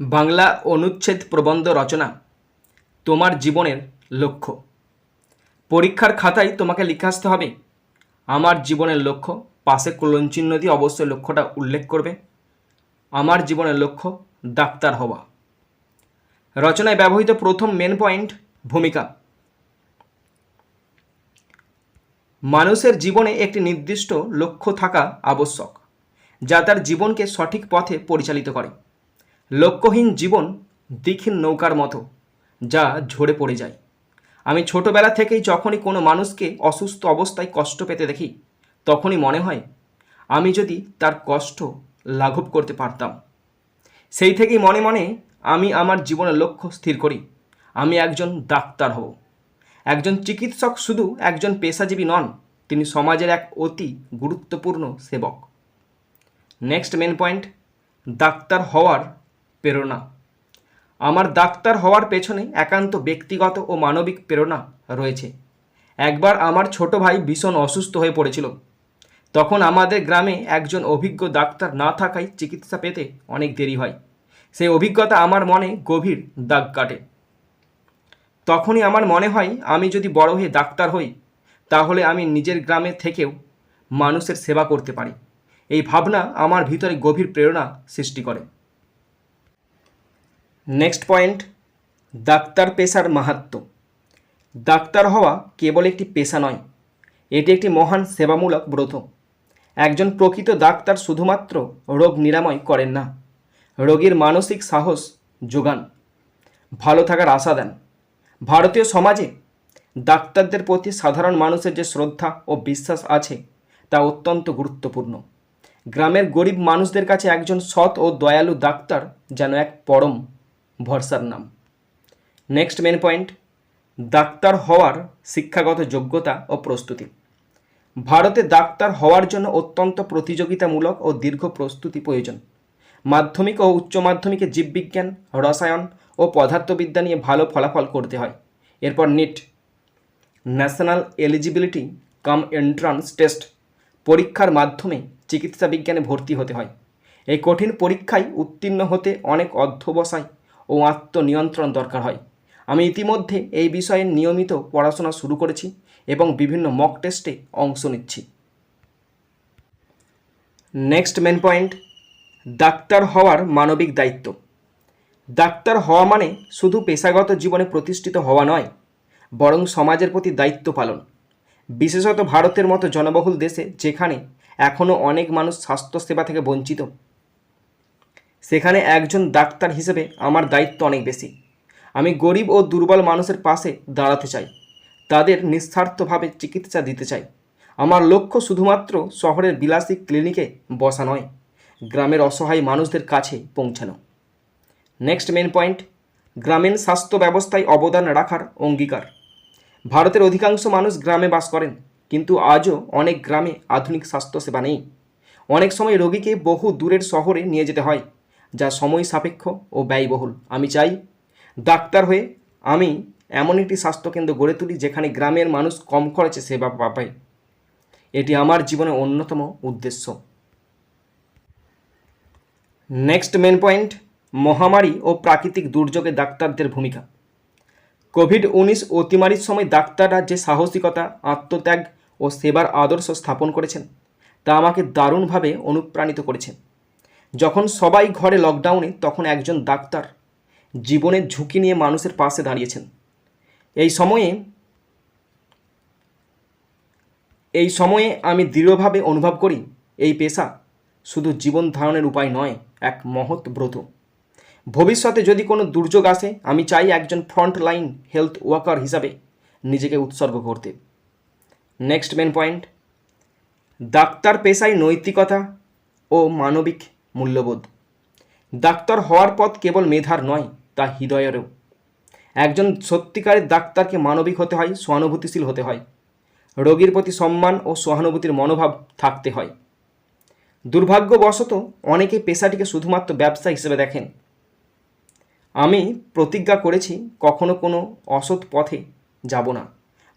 বাংলা অনুচ্ছেদ প্রবন্ধ রচনা, তোমার জীবনের লক্ষ্য। পরীক্ষার খাতায় তোমাকে লিখে আসতে হবে, আমার জীবনের লক্ষ্য, পাশে চিহ্ন দিয়ে অবশ্যই লক্ষ্যটা উল্লেখ করবে, আমার জীবনের লক্ষ্য, ডাক্তার হওয়া। রচনায় ব্যবহৃত প্রথম মেন পয়েন্ট ভূমিকা। মানুষের জীবনে একটি নির্দিষ্ট লক্ষ্য থাকা আবশ্যক, যা তার জীবনকে সঠিক পথে পরিচালিত করে। লক্ষ্যহীন জীবন দিকহীন নৌকার মতো, যা ঝরে পড়ে যায়। আমি ছোটবেলা থেকেই যখনই কোনো মানুষকে অসুস্থ অবস্থায় কষ্ট পেতে দেখি, তখনই মনে হয়, আমি যদি তার কষ্ট লাঘব করতে পারতাম। সেই থেকেই মনে মনে আমি আমার জীবনের লক্ষ্য স্থির করি, আমি একজন ডাক্তার হব। একজন চিকিৎসক শুধু একজন পেশাজীবী নন, তিনি সমাজের এক অতি গুরুত্বপূর্ণ সেবক। নেক্সট মেন পয়েন্ট ডাক্তার হওয়ার প্রেরণা। আমার ডাক্তার হওয়ার পেছনে একান্ত ব্যক্তিগত ও মানবিক প্রেরণা রয়েছে। একবার আমার ছোট ভাই ভীষণ অসুস্থ হয়ে পড়েছিল। তখন আমাদের গ্রামে একজন অভিজ্ঞ ডাক্তার না থাকায় চিকিৎসা পেতে অনেক দেরি হয়। সেই অভিজ্ঞতা আমার মনে গভীর দাগ কাটে। তখনই আমার মনে হয়, আমি যদি বড় হয়ে ডাক্তার হই, তাহলে আমি নিজের গ্রামে থেকেও মানুষের সেবা করতে পারি। এই ভাবনা আমার ভিতরে গভীর প্রেরণা সৃষ্টি করে। নেক্সট পয়েন্ট ডাক্তার পেশার মাহাত্ম। ডাক্তার হওয়া কেবল একটি পেশা নয়, এটি একটি মহান সেবামূলক ব্রত। একজন প্রকৃত ডাক্তার শুধুমাত্র রোগ নিরাময় করেন না, রোগীর মানসিক সাহস যোগান। ভালো থাকার আশা দেন। ভারতীয় সমাজে ডাক্তারদের প্রতি সাধারণ মানুষের যে শ্রদ্ধা ও বিশ্বাস আছে, তা অত্যন্ত গুরুত্বপূর্ণ। গ্রামের গরিব মানুষদের কাছে একজন সৎ ও দয়ালু ডাক্তার যেন এক পরম ভরসার নাম। নেক্সট মেন পয়েন্ট ডাক্তার হওয়ার শিক্ষাগত যোগ্যতা ও প্রস্তুতি। ভারতে ডাক্তার হওয়ার জন্য অত্যন্ত প্রতিযোগিতামূলক ও দীর্ঘ প্রস্তুতি প্রয়োজন। মাধ্যমিক ও উচ্চ মাধ্যমিকে জীববিজ্ঞান, রসায়ন ও পদার্থবিদ্যা নিয়ে ভালো ফলাফল করতে হয়। এরপর NEET national eligibility cum entrance test পরীক্ষার মাধ্যমে চিকিৎসা বিজ্ঞানে ভর্তি হতে হয়। এই কঠিন পরীক্ষায় উত্তীর্ণ হতে অনেক অধ্যবসায় ও আত্মনিয়ন্ত্রণ দরকার হয়। আমি ইতিমধ্যে এই বিষয়ে নিয়মিত পড়াশোনা শুরু করেছি এবং বিভিন্ন মক টেস্টে অংশ নিচ্ছি। নেক্সট মেন পয়েন্ট ডাক্তার হওয়ার মানবিক দায়িত্ব। ডাক্তার হওয়া মানে শুধু পেশাগত জীবনে প্রতিষ্ঠিত হওয়া নয়, বরং সমাজের প্রতি দায়িত্ব পালন। বিশেষত ভারতের মতো জনবহুল দেশে, যেখানে এখনও অনেক মানুষ স্বাস্থ্যসেবা থেকে বঞ্চিত সেখানে একজন ডাক্তার হিসেবে আমার দায়িত্ব অনেক বেশি। আমি গরিব ও দুর্বল মানুষের পাশে দাঁড়াতে চাই। তাদের নিঃস্বার্থভাবে চিকিৎসা দিতে চাই। আমার লক্ষ্য শুধুমাত্র শহরের বিলাসী ক্লিনিকে বসা নয়, গ্রামের অসহায় মানুষদের কাছে পৌঁছানো। নেক্সট মেন পয়েন্ট গ্রামীণ স্বাস্থ্য ব্যবস্থায় অবদান রাখার অঙ্গীকার। ভারতের অধিকাংশ মানুষ গ্রামে বাস করেন, কিন্তু আজও অনেক গ্রামে আধুনিক স্বাস্থ্যসেবা নেই। অনেক সময় রোগীকে বহু দূরের শহরে নিয়ে যেতে হয়। যা সময় সাপেক্ষ ও ব্যয়বহুল। আমি চাই ডাক্তার হয়ে আমি এমন একটি স্বাস্থ্যকেন্দ্র গড়ে তুলি যেখানে গ্রামের মানুষ কম খরচে সেবা পাবে এটি আমার জীবনের অন্যতম উদ্দেশ্য। নেক্সট মেন পয়েন্ট মহামারী ও প্রাকৃতিক দুর্যোগে ডাক্তারদের ভূমিকা। কোভিড উনিশ অতিমারির সময় ডাক্তাররা যে সাহসিকতা, আত্মত্যাগ ও সেবার আদর্শ স্থাপন করেছেন, তা আমাকে দারুণভাবে অনুপ্রাণিত করেছে। যখন সবাই ঘরে লকডাউনে তখন একজন ডাক্তার জীবনের ঝুঁকি নিয়ে মানুষের পাশে দাঁড়িয়েছেন। এই সময়ে এই সময়ে আমি দৃঢ়ভাবে অনুভব করি, এই পেশা শুধু জীবন ধারণের উপায় নয়, এক মহৎ ব্রত। ভবিষ্যতে যদি কোনো দুর্যোগ আসে, আমি চাই একজন ফ্রন্ট লাইন হেলথ ওয়ার্কার হিসাবে নিজেকে উৎসর্গ করতে। নেক্সট মেন পয়েন্ট ডাক্তার পেশায় নৈতিকতা ও মানবিক মূল্যবোধ। ডাক্তার হওয়ার পথ কেবল মেধার নয়, তা হৃদয়েরও। একজন সত্যিকারের ডাক্তারকে মানবিক হতে হয়, সহানুভূতিশীল হতে হয়। রোগীর প্রতি সম্মান ও সহানুভূতির মনোভাব থাকতে হয়। দুর্ভাগ্যবশত অনেকে পেশাটিকে শুধুমাত্র ব্যবসা হিসেবে দেখেন। আমি প্রতিজ্ঞা করেছি, কখনো কোনো অসৎ পথে যাব না।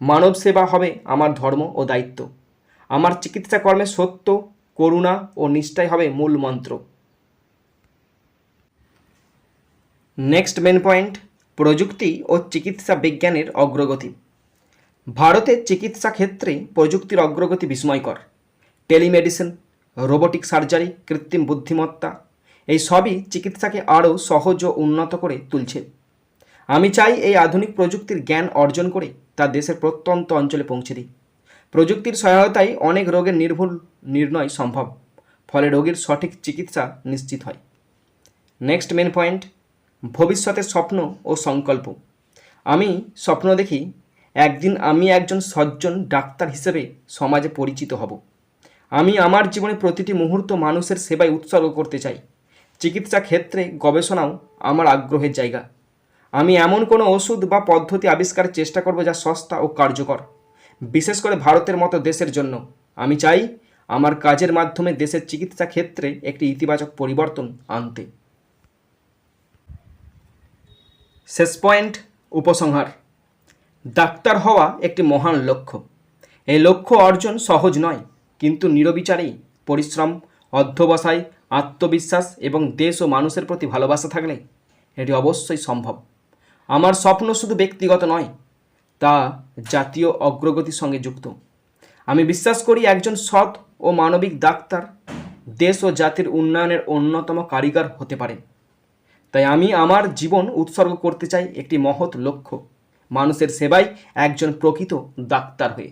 মানব সেবা হবে আমার ধর্ম ও দায়িত্ব। আমার চিকিৎসা কর্মে সত্য করুণা ও নিষ্ঠাই হবে মূল মন্ত্র। নেক্সট মেন পয়েন্ট প্রযুক্তি ও চিকিৎসা বিজ্ঞানের অগ্রগতি। ভারতের চিকিৎসা ক্ষেত্রে প্রযুক্তির অগ্রগতি বিস্ময়কর। টেলিমেডিসিন রোবোটিক সার্জারি কৃত্রিম বুদ্ধিমত্তা, এই সবই চিকিৎসাকে আরও সহজ ও উন্নত করে তুলছে। আমি চাই এই আধুনিক প্রযুক্তির জ্ঞান অর্জন করে তা দেশের প্রত্যন্ত অঞ্চলে পৌঁছে দিই প্রযুক্তির সহায়তায় অনেক রোগের নির্ভুল নির্ণয় সম্ভব, ফলে রোগীর সঠিক চিকিৎসা নিশ্চিত হয়। নেক্সট মেন পয়েন্ট ভবিষ্যতের স্বপ্ন ও সংকল্প। আমি স্বপ্ন দেখি, একদিন আমি একজন সজ্জন ডাক্তার হিসেবে সমাজে পরিচিত হব। আমি আমার জীবনে প্রতিটি মুহূর্ত মানুষের সেবায় উৎসর্গ করতে চাই। চিকিৎসা ক্ষেত্রে গবেষণাও আমার আগ্রহের জায়গা। আমি এমন কোনো ওষুধ বা পদ্ধতি আবিষ্কারের চেষ্টা করব যা সস্তা ও কার্যকর। বিশেষ করে ভারতের মতো দেশের জন্য। আমি চাই আমার কাজের মাধ্যমে দেশের চিকিৎসা ক্ষেত্রে একটি ইতিবাচক পরিবর্তন আনতে। শেষ পয়েন্ট, উপসংহার। ডাক্তার হওয়া একটি মহান লক্ষ্য। এই লক্ষ্য অর্জন সহজ নয়, কিন্তু নিরবিচারেই পরিশ্রম, অধ্যবসায়, আত্মবিশ্বাস এবং দেশ ও মানুষের প্রতি ভালোবাসা থাকলে এটি অবশ্যই সম্ভব। আমার স্বপ্ন শুধু ব্যক্তিগত নয় তা জাতীয় অগ্রগতির সঙ্গে যুক্ত। আমি বিশ্বাস করি একজন সৎ ও মানবিক ডাক্তার দেশ ও জাতির উন্নয়নের অন্যতম কারিগর হতে পারে। তাই আমি আমার জীবন উৎসর্গ করতে চাই একটি মহৎ লক্ষ্য, মানুষের সেবাই একজন প্রকৃত ডাক্তার হয়ে।